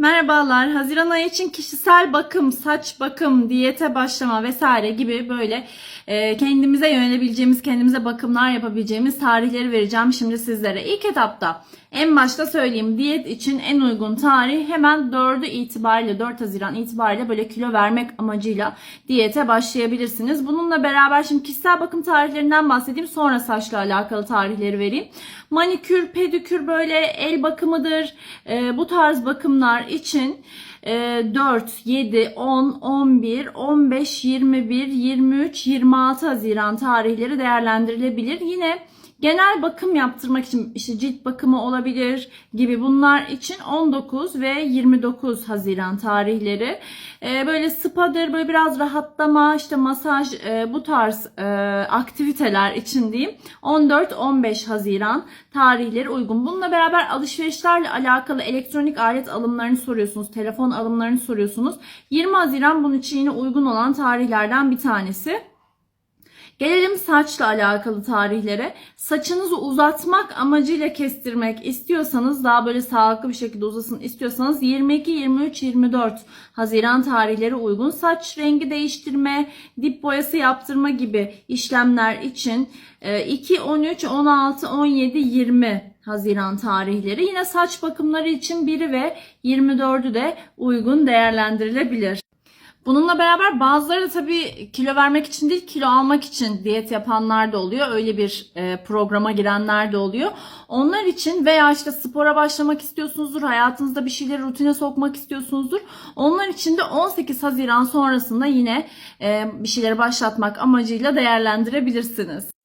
Merhabalar. Haziran ayı için kişisel bakım, saç bakım, diyete başlama vesaire gibi böyle e, kendimize yönelebileceğimiz, kendimize bakımlar yapabileceğimiz tarihleri vereceğim şimdi sizlere. İlk etapta en başta söyleyeyim diyet için en uygun tarih hemen 4'ü itibariyle 4 Haziran itibariyle böyle kilo vermek amacıyla diyete başlayabilirsiniz. Bununla beraber şimdi kişisel bakım tarihlerinden bahsedeyim sonra saçla alakalı tarihleri vereyim. Manikür, pedikür böyle el bakımıdır. E, bu tarz bakımlar için e, 4, 7, 10, 11, 15, 21, 23, 26 Haziran tarihleri değerlendirilebilir. Yine genel bakım yaptırmak için işte cilt bakımı olabilir gibi bunlar için 19 ve 29 Haziran tarihleri. E, böyle spadır, böyle biraz rahatlama, işte masaj e, bu tarz e, aktiviteler için diyeyim 14-15 Haziran tarihleri uygun. Bununla beraber alışverişlerle alakalı elektronik alet alımlarını soruyorsunuz, telefon alımlarını soruyorsunuz. 20 Haziran bunun için yine uygun olan tarihlerden bir tanesi. Gelelim saçla alakalı tarihlere. Saçınızı uzatmak amacıyla kestirmek istiyorsanız daha böyle sağlıklı bir şekilde uzasın istiyorsanız 22, 23, 24 Haziran tarihleri uygun. Saç rengi değiştirme, dip boyası yaptırma gibi işlemler için 2, 13, 16, 17, 20 Haziran tarihleri. Yine saç bakımları için 1'i ve 24'ü de uygun değerlendirilebilir. Bununla beraber bazıları da tabii kilo vermek için değil kilo almak için diyet yapanlar da oluyor. Öyle bir e, programa girenler de oluyor. Onlar için veya işte spora başlamak istiyorsunuzdur, hayatınızda bir şeyleri rutine sokmak istiyorsunuzdur. Onlar için de 18 Haziran sonrasında yine e, bir şeyleri başlatmak amacıyla değerlendirebilirsiniz.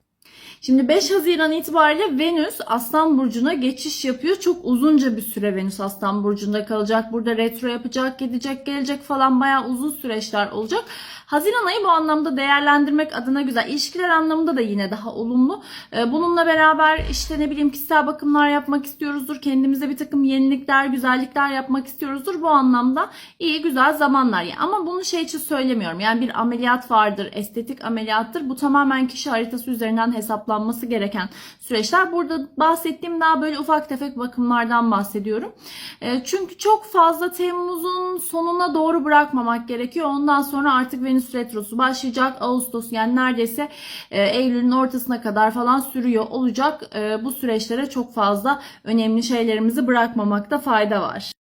Şimdi 5 Haziran itibariyle Venüs Aslan Burcu'na geçiş yapıyor. Çok uzunca bir süre Venüs Aslan Burcu'nda kalacak. Burada retro yapacak, gidecek, gelecek falan bayağı uzun süreçler olacak. Haziran ayı bu anlamda değerlendirmek adına güzel. İlişkiler anlamında da yine daha olumlu. Ee, Bununla beraber işte ne bileyim kişisel bakımlar yapmak istiyoruzdur. Kendimize bir takım yenilikler, güzellikler yapmak istiyoruzdur. Bu anlamda iyi güzel zamanlar. Ama bunu şey için söylemiyorum. Yani bir ameliyat vardır, estetik ameliyattır. Bu tamamen kişi haritası üzerinden hesaplanması gereken süreçler. Burada bahsettiğim daha böyle ufak tefek bakımlardan bahsediyorum. Ee, Çünkü çok fazla Temmuz'un sonuna doğru bırakmamak gerekiyor. Ondan sonra artık Venüs retrosu başlayacak. Ağustos yani neredeyse e, Eylül'ün ortasına kadar falan sürüyor olacak. E, bu süreçlere çok fazla önemli şeylerimizi bırakmamakta fayda var.